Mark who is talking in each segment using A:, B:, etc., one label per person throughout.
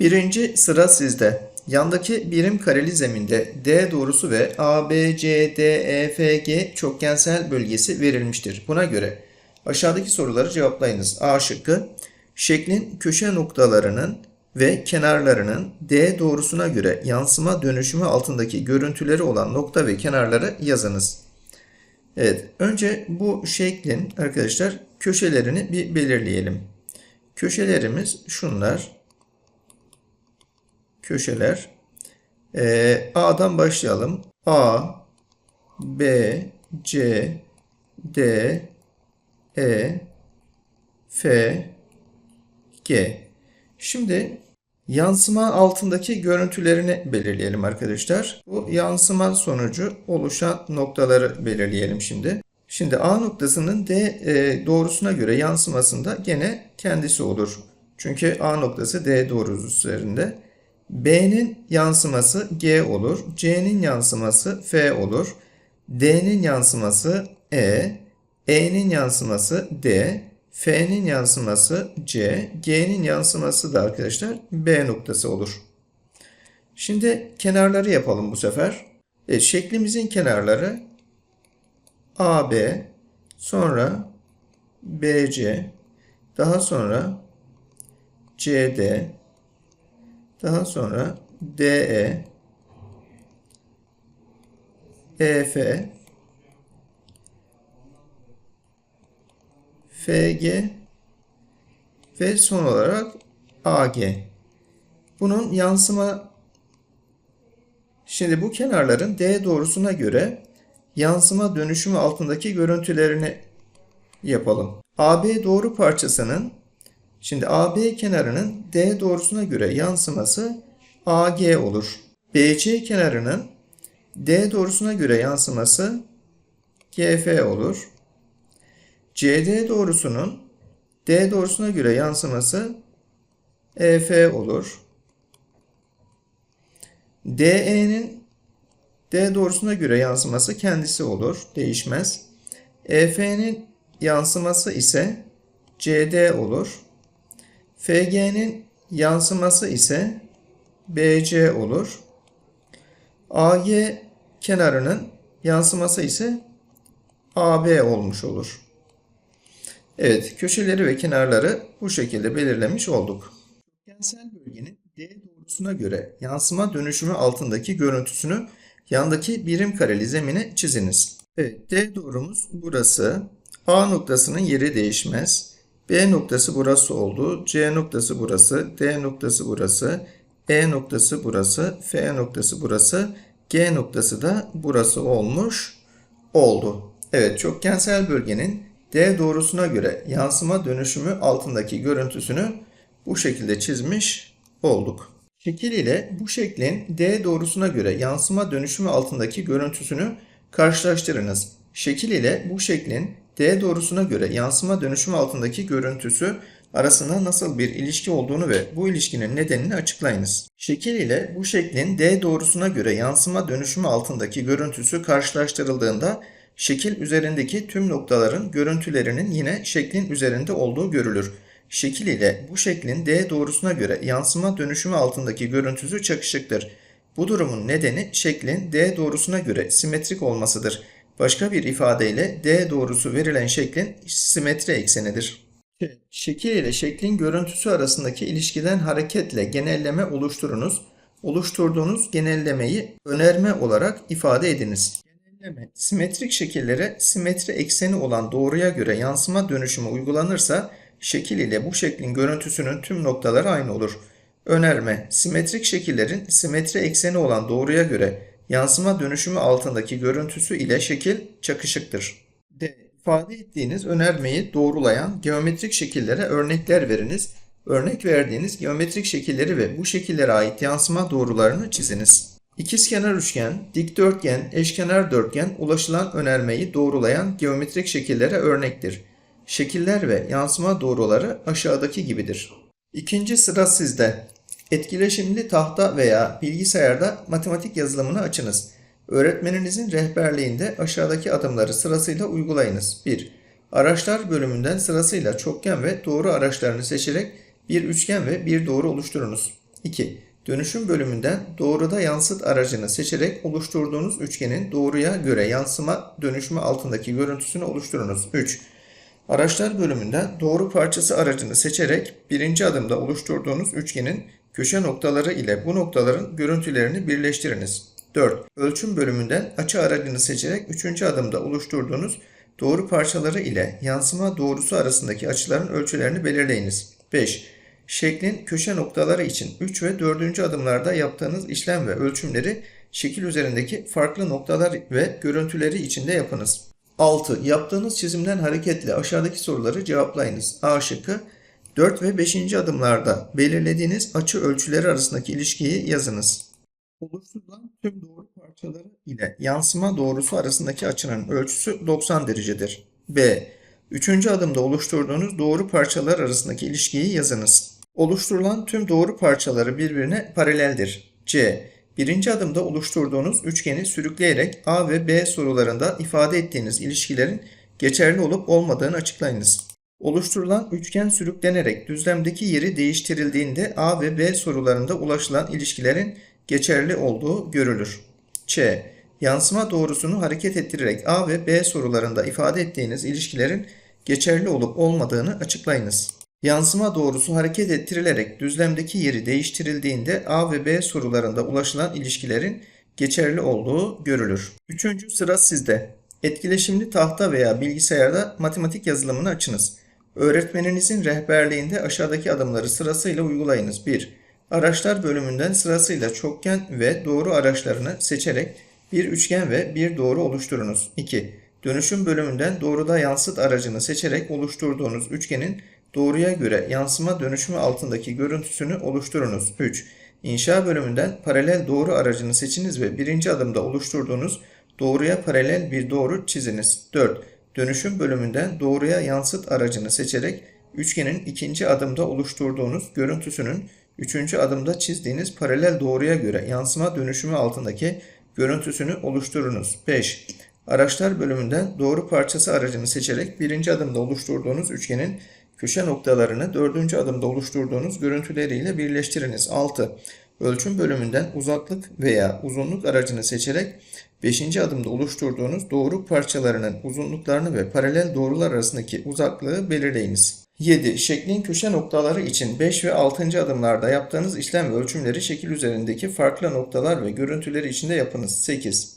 A: Birinci sıra sizde. Yandaki birim kareli zeminde D doğrusu ve A, B, C, D, E, F, G çokgensel bölgesi verilmiştir. Buna göre aşağıdaki soruları cevaplayınız. A şıkkı. Şeklin köşe noktalarının ve kenarlarının D doğrusuna göre yansıma dönüşümü altındaki görüntüleri olan nokta ve kenarları yazınız. Evet, önce bu şeklin arkadaşlar köşelerini bir belirleyelim. Köşelerimiz şunlar. Köşeler. Ee, A'dan başlayalım. A, B, C, D, E, F, G. Şimdi yansıma altındaki görüntülerini belirleyelim arkadaşlar. Bu yansıma sonucu oluşan noktaları belirleyelim şimdi. Şimdi A noktasının D e, doğrusuna göre yansımasında gene kendisi olur. Çünkü A noktası D doğrusu üzerinde. B'nin yansıması G olur. C'nin yansıması F olur. D'nin yansıması E. E'nin yansıması D. F'nin yansıması C. G'nin yansıması da arkadaşlar B noktası olur. Şimdi kenarları yapalım bu sefer. Evet, şeklimizin kenarları AB, sonra BC, daha sonra CD, daha sonra DE, EF, FG ve son olarak AG. Bunun yansıma Şimdi bu kenarların D doğrusuna göre yansıma dönüşümü altındaki görüntülerini yapalım. AB doğru parçasının şimdi AB kenarının D doğrusuna göre yansıması AG olur. BC kenarının D doğrusuna göre yansıması GF olur. CD doğrusunun D doğrusuna göre yansıması EF olur. DE'nin D doğrusuna göre yansıması kendisi olur, değişmez. EF'nin yansıması ise CD olur. FG'nin yansıması ise BC olur. AG kenarının yansıması ise AB olmuş olur. Evet, köşeleri ve kenarları bu şekilde belirlemiş olduk. Kökensel bölgenin D doğrusuna göre yansıma dönüşümü altındaki görüntüsünü yandaki birim kareli zemine çiziniz. Evet, D doğrumuz burası. A noktasının yeri değişmez. B noktası burası oldu. C noktası burası. D noktası burası. E noktası burası. F noktası burası. G noktası da burası olmuş oldu. Evet, çokgensel bölgenin D doğrusuna göre yansıma dönüşümü altındaki görüntüsünü bu şekilde çizmiş olduk. Şekil ile bu şeklin D doğrusuna göre yansıma dönüşümü altındaki görüntüsünü karşılaştırınız. Şekil ile bu şeklin D doğrusuna göre yansıma dönüşümü altındaki görüntüsü arasında nasıl bir ilişki olduğunu ve bu ilişkinin nedenini açıklayınız. Şekil ile bu şeklin D doğrusuna göre yansıma dönüşümü altındaki görüntüsü karşılaştırıldığında şekil üzerindeki tüm noktaların görüntülerinin yine şeklin üzerinde olduğu görülür. Şekil ile bu şeklin D doğrusuna göre yansıma dönüşümü altındaki görüntüsü çakışıktır. Bu durumun nedeni şeklin D doğrusuna göre simetrik olmasıdır. Başka bir ifadeyle D doğrusu verilen şeklin simetri eksenidir. Şekil ile şeklin görüntüsü arasındaki ilişkiden hareketle genelleme oluşturunuz. Oluşturduğunuz genellemeyi önerme olarak ifade ediniz. Genelleme, simetrik şekillere simetri ekseni olan doğruya göre yansıma dönüşümü uygulanırsa şekil ile bu şeklin görüntüsünün tüm noktaları aynı olur. Önerme, simetrik şekillerin simetri ekseni olan doğruya göre yansıma dönüşümü altındaki görüntüsü ile şekil çakışıktır. D. İfade ettiğiniz önermeyi doğrulayan geometrik şekillere örnekler veriniz. Örnek verdiğiniz geometrik şekilleri ve bu şekillere ait yansıma doğrularını çiziniz. İkizkenar üçgen, dikdörtgen, eşkenar dörtgen ulaşılan önermeyi doğrulayan geometrik şekillere örnektir. Şekiller ve yansıma doğruları aşağıdaki gibidir. İkinci sıra sizde. Etkileşimli tahta veya bilgisayarda matematik yazılımını açınız. Öğretmeninizin rehberliğinde aşağıdaki adımları sırasıyla uygulayınız. 1. Araçlar bölümünden sırasıyla çokgen ve doğru araçlarını seçerek bir üçgen ve bir doğru oluşturunuz. 2. Dönüşüm bölümünden doğruda yansıt aracını seçerek oluşturduğunuz üçgenin doğruya göre yansıma dönüşümü altındaki görüntüsünü oluşturunuz. 3. Araçlar bölümünden doğru parçası aracını seçerek birinci adımda oluşturduğunuz üçgenin köşe noktaları ile bu noktaların görüntülerini birleştiriniz. 4. Ölçüm bölümünden açı aracını seçerek üçüncü adımda oluşturduğunuz doğru parçaları ile yansıma doğrusu arasındaki açıların ölçülerini belirleyiniz. 5. Şeklin köşe noktaları için 3 ve 4. adımlarda yaptığınız işlem ve ölçümleri şekil üzerindeki farklı noktalar ve görüntüleri içinde yapınız. 6. Yaptığınız çizimden hareketle aşağıdaki soruları cevaplayınız. A şıkkı 4 ve 5. adımlarda belirlediğiniz açı ölçüleri arasındaki ilişkiyi yazınız. Oluşturulan tüm doğru parçaları ile yansıma doğrusu arasındaki açının ölçüsü 90 derecedir. B. Üçüncü adımda oluşturduğunuz doğru parçalar arasındaki ilişkiyi yazınız. Oluşturulan tüm doğru parçaları birbirine paraleldir. C. Birinci adımda oluşturduğunuz üçgeni sürükleyerek A ve B sorularında ifade ettiğiniz ilişkilerin geçerli olup olmadığını açıklayınız. Oluşturulan üçgen sürüklenerek düzlemdeki yeri değiştirildiğinde A ve B sorularında ulaşılan ilişkilerin geçerli olduğu görülür. Ç. Yansıma doğrusunu hareket ettirerek A ve B sorularında ifade ettiğiniz ilişkilerin geçerli olup olmadığını açıklayınız. Yansıma doğrusu hareket ettirilerek düzlemdeki yeri değiştirildiğinde A ve B sorularında ulaşılan ilişkilerin geçerli olduğu görülür. Üçüncü sıra sizde. Etkileşimli tahta veya bilgisayarda matematik yazılımını açınız. Öğretmeninizin rehberliğinde aşağıdaki adımları sırasıyla uygulayınız. 1. Araçlar bölümünden sırasıyla çokgen ve doğru araçlarını seçerek bir üçgen ve bir doğru oluşturunuz. 2. Dönüşüm bölümünden doğruda yansıt aracını seçerek oluşturduğunuz üçgenin doğruya göre yansıma dönüşümü altındaki görüntüsünü oluşturunuz. 3. İnşa bölümünden paralel doğru aracını seçiniz ve birinci adımda oluşturduğunuz doğruya paralel bir doğru çiziniz. 4. Dönüşüm bölümünden doğruya yansıt aracını seçerek üçgenin ikinci adımda oluşturduğunuz görüntüsünün üçüncü adımda çizdiğiniz paralel doğruya göre yansıma dönüşümü altındaki görüntüsünü oluşturunuz. 5. Araçlar bölümünden doğru parçası aracını seçerek birinci adımda oluşturduğunuz üçgenin köşe noktalarını dördüncü adımda oluşturduğunuz görüntüleriyle birleştiriniz. 6. Ölçüm bölümünden uzaklık veya uzunluk aracını seçerek 5. adımda oluşturduğunuz doğru parçalarının uzunluklarını ve paralel doğrular arasındaki uzaklığı belirleyiniz. 7. Şeklin köşe noktaları için 5 ve 6. adımlarda yaptığınız işlem ve ölçümleri şekil üzerindeki farklı noktalar ve görüntüleri içinde yapınız. 8.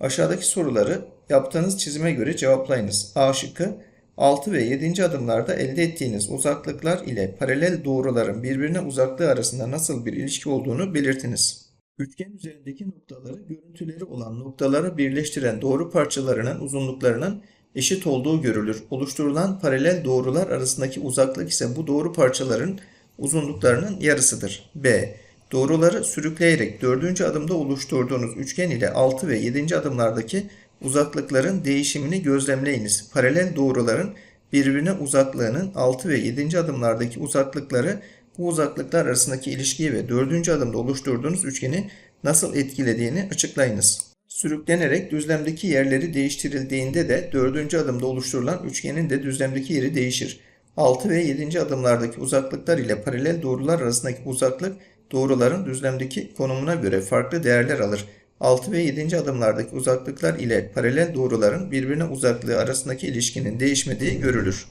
A: Aşağıdaki soruları yaptığınız çizime göre cevaplayınız. A şıkkı 6 ve 7. adımlarda elde ettiğiniz uzaklıklar ile paralel doğruların birbirine uzaklığı arasında nasıl bir ilişki olduğunu belirtiniz. Üçgen üzerindeki noktaları görüntüleri olan noktaları birleştiren doğru parçalarının uzunluklarının eşit olduğu görülür. Oluşturulan paralel doğrular arasındaki uzaklık ise bu doğru parçaların uzunluklarının yarısıdır. B. Doğruları sürükleyerek dördüncü adımda oluşturduğunuz üçgen ile 6 ve 7. adımlardaki uzaklıkların değişimini gözlemleyiniz. Paralel doğruların birbirine uzaklığının 6 ve 7. adımlardaki uzaklıkları bu uzaklıklar arasındaki ilişkiyi ve 4. adımda oluşturduğunuz üçgeni nasıl etkilediğini açıklayınız. Sürüklenerek düzlemdeki yerleri değiştirildiğinde de 4. adımda oluşturulan üçgenin de düzlemdeki yeri değişir. 6 ve 7. adımlardaki uzaklıklar ile paralel doğrular arasındaki uzaklık doğruların düzlemdeki konumuna göre farklı değerler alır. 6 ve 7. adımlardaki uzaklıklar ile paralel doğruların birbirine uzaklığı arasındaki ilişkinin değişmediği görülür.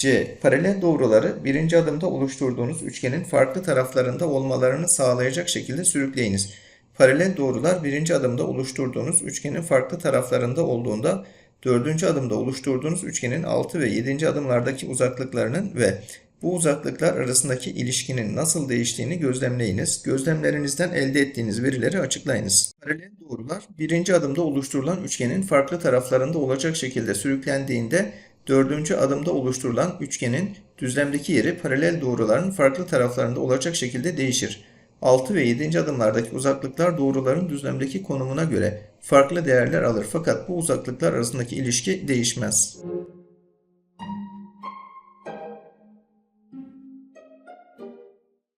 A: C. Paralel doğruları birinci adımda oluşturduğunuz üçgenin farklı taraflarında olmalarını sağlayacak şekilde sürükleyiniz. Paralel doğrular birinci adımda oluşturduğunuz üçgenin farklı taraflarında olduğunda dördüncü adımda oluşturduğunuz üçgenin 6 ve 7. adımlardaki uzaklıklarının ve bu uzaklıklar arasındaki ilişkinin nasıl değiştiğini gözlemleyiniz. Gözlemlerinizden elde ettiğiniz verileri açıklayınız. Paralel doğrular birinci adımda oluşturulan üçgenin farklı taraflarında olacak şekilde sürüklendiğinde dördüncü adımda oluşturulan üçgenin düzlemdeki yeri paralel doğruların farklı taraflarında olacak şekilde değişir. 6 ve 7. adımlardaki uzaklıklar doğruların düzlemdeki konumuna göre farklı değerler alır fakat bu uzaklıklar arasındaki ilişki değişmez.